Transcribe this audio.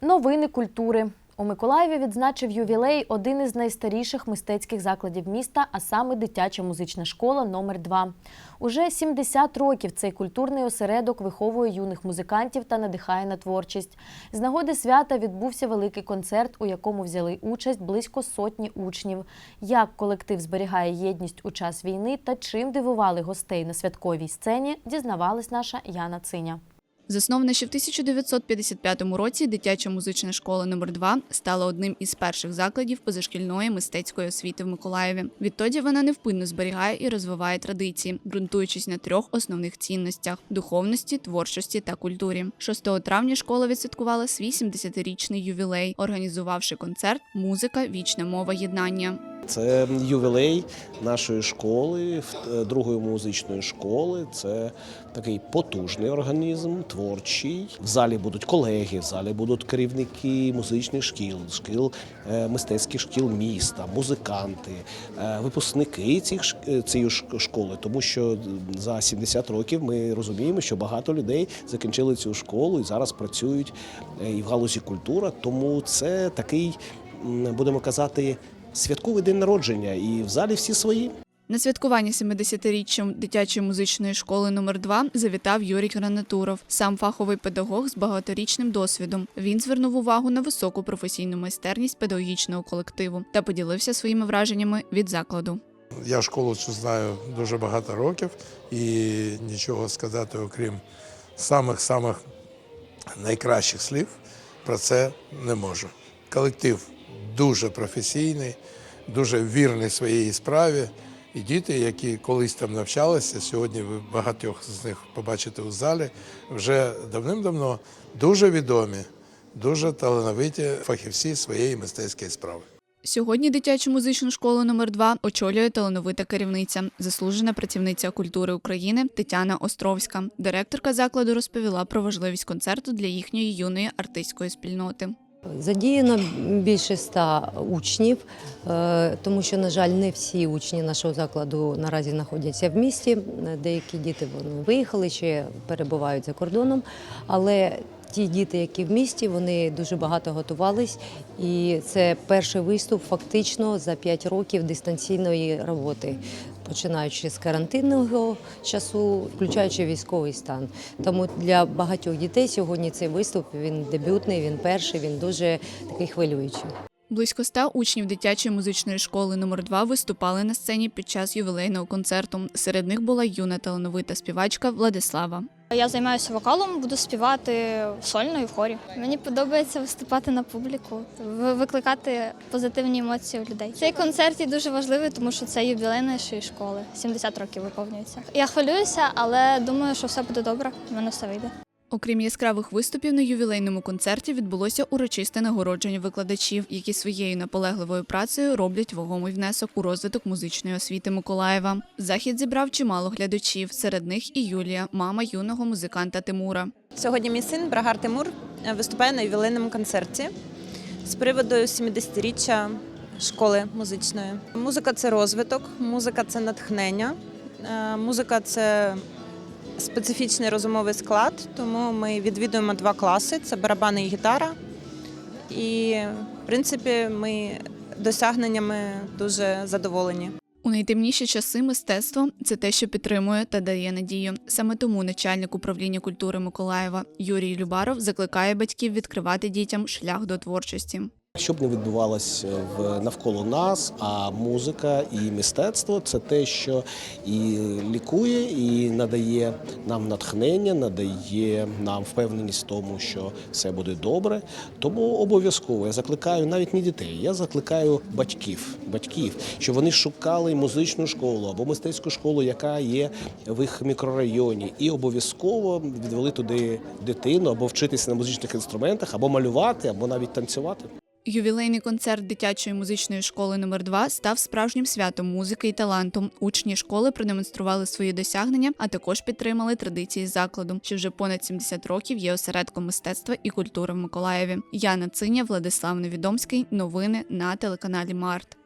Новини культури. У Миколаєві відзначив ювілей один із найстаріших мистецьких закладів міста, а саме дитяча музична школа номер 2 Уже 70 років цей культурний осередок виховує юних музикантів та надихає на творчість. З нагоди свята відбувся великий концерт, у якому взяли участь близько сотні учнів. Як колектив зберігає єдність у час війни та чим дивували гостей на святковій сцені, дізнавалась наша Яна Циня. Заснована ще в 1955 році дитяча музична школа номер 2 стала одним із перших закладів позашкільної мистецької освіти в Миколаєві. Відтоді вона невпинно зберігає і розвиває традиції, ґрунтуючись на трьох основних цінностях: духовності, творчості та культурі. 6 травня школа відсвяткувала свій 70-річний ювілей, організувавши концерт Музика, вічна мова єднання. Це ювілей нашої школи, е, другої музичної школи. Це такий потужний організм, творчий. В залі будуть колеги, в залі будуть керівники музичних шкіл, шкіл е, мистецьких шкіл міста, музиканти, е, випускники цих цієї школи. Тому що за 70 років ми розуміємо, що багато людей закінчили цю школу і зараз працюють і в галузі культури. Тому це такий, будемо казати, святковий день народження, і в залі всі свої. На святкування 70-річчям дитячої музичної школи номер 2 завітав Юрій Гранатуров, сам фаховий педагог з багаторічним досвідом. Він звернув увагу на високу професійну майстерність педагогічного колективу та поділився своїми враженнями від закладу. Я школу цю знаю дуже багато років і нічого сказати, окрім самих-самих найкращих слів, про це не можу. Колектив дуже професійний, дуже вірний своїй справі. І діти, які колись там навчалися, сьогодні ви багатьох з них побачите у залі, вже давним-давно дуже відомі, дуже талановиті фахівці своєї мистецької справи. Сьогодні дитячу музичну школу номер 2 очолює талановита керівниця, заслужена працівниця культури України Тетяна Островська. Директорка закладу розповіла про важливість концерту для їхньої юної артистської спільноти. Задіяно більше ста учнів, е, тому що, на жаль, не всі учні нашого закладу наразі знаходяться в місті. Деякі діти вони виїхали чи перебувають за кордоном. Але ті діти, які в місті, вони дуже багато готувались. І це перший виступ фактично за 5 років дистанційної роботи, починаючи з карантинного часу, включаючи військовий стан. Тому для багатьох дітей сьогодні цей виступ він дебютний, він перший, він дуже такий хвилюючий. Близько ста учнів дитячої музичної школи номер 2 виступали на сцені під час ювілейного концерту. Серед них була юна талановита співачка Владислава. Я займаюся вокалом, буду співати сольно і в хорі. Мені подобається виступати на публіку, викликати позитивні емоції у людей. Цей концерт є дуже важливий, тому що це юбілей нашої школи. 70 років виповнюється. Я хвилююся, але думаю, що все буде добре. У мене все вийде. Окрім яскравих виступів на ювілейному концерті відбулося урочисте нагородження викладачів, які своєю наполегливою працею роблять вагомий внесок у розвиток музичної освіти Миколаєва. Захід зібрав чимало глядачів. Серед них і Юлія, мама юного музиканта Тимура. Сьогодні мій син Брагар Тимур е, виступає на ювілейному концерті з приводу 70-річчя школи музичної. Музика це розвиток, музика це натхнення, е, музика це специфічний розумовий склад, тому ми відвідуємо два класи: це барабани і гітара. І, в принципі, ми досягненнями дуже задоволені. У найтемніші часи мистецтво це те, що підтримує та дає надію. Саме тому начальник управління культури Миколаєва Юрій Любаров закликає батьків відкривати дітям шлях до творчості. Що б не відбувалось в навколо нас, а музика і мистецтво це те, що і лікує, і надає нам натхнення, надає нам впевненість в тому, що все буде добре. Тому обов'язково я закликаю навіть не дітей, я закликаю батьків, батьків, щоб вони шукали музичну школу або мистецьку школу, яка є в їх мікрорайоні, і обов'язково відвели туди дитину або вчитися на музичних інструментах, або малювати, або навіть танцювати. Ювілейний концерт дитячої музичної школи номер 2 став справжнім святом музики і таланту. Учні школи продемонстрували свої досягнення, а також підтримали традиції закладу, що вже понад 70 років є осередком мистецтва і культури в Миколаєві. Яна Циня, Владислав Невідомський. Новини на телеканалі Март.